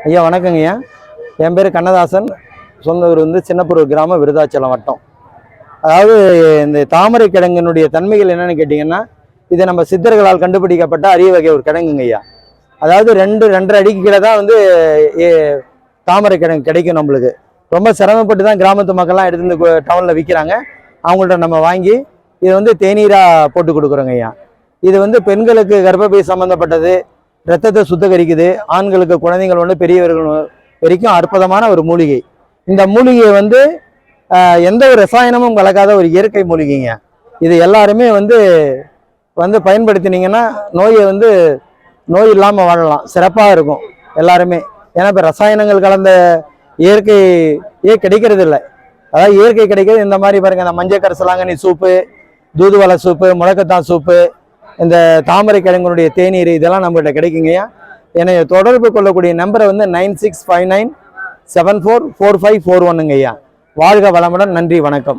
ஐயா வணக்கங்க ஐயா என் பேர் கண்ணதாசன். சொந்த ஊர் வந்து சின்னப்பூர் கிராமம் விருதாச்சலம் வட்டம். அதாவது இந்த தாமரை கிழங்கினுடைய தன்மைகள் என்னென்னு கேட்டிங்கன்னா இது நம்ம சித்தர்களால் கண்டுபிடிக்கப்பட்ட அரிய வகை ஒரு கிழங்குங்க ஐயா அதாவது ரெண்டு ரெண்டரை அடிக்கு கீழே தான் வந்து ஏ- தாமரை கிழங்கு கிடைக்கும் நம்மளுக்கு. ரொம்ப சிரமப்பட்டு தான் கிராமத்து மக்கள்லாம் எடுத்து இந்த டவுனில் விற்கிறாங்க அவங்கள்ட்ட நம்ம வாங்கி இதை வந்து தேநீராக போட்டு கொடுக்குறோங்க ஐயா இது வந்து பெண்களுக்கு கர்ப்பப்பை சம்மந்தப்பட்டது ரத்தத்தை சுத்தகரிக்குது. ஆண்களுக்கு குழந்தைங்கள் ஒன்று பெரியவர்கள் வரைக்கும் அற்புதமான ஒரு மூலிகை. இந்த மூலிகையை வந்து எந்த ஒரு ரசாயனமும் கலக்காத ஒரு இயற்கை மூலிகைங்க. இது எல்லாருமே வந்து வந்து பயன்படுத்தினீங்கன்னா நோயை வந்து நோய் இல்லாமல் வாழலாம். சிறப்பாக இருக்கும் எல்லாருமே. ஏன்னா இப்போ ரசாயனங்கள் கலந்த இயற்கையே கிடைக்கிறது இல்லை அதாவது இயற்கை கிடைக்கிறது இந்த மாதிரி பாருங்க. இந்த மஞ்சள் கரிசலாங்கண்ணி சூப்பு தூதுவளை சூப்பு முடக்கத்தான் சூப்பு இந்த தாமரை கிழங்குடைய தேநீர் இதெல்லாம் நம்மகிட்ட கிடைக்குங்கய்யா என்னை தொடர்பு கொள்ளக்கூடிய நம்பரை வந்து nine six five nine seven four four five four ஒன்னுங்கய்யா வாழ்க வளமுடன் நன்றி வணக்கம்.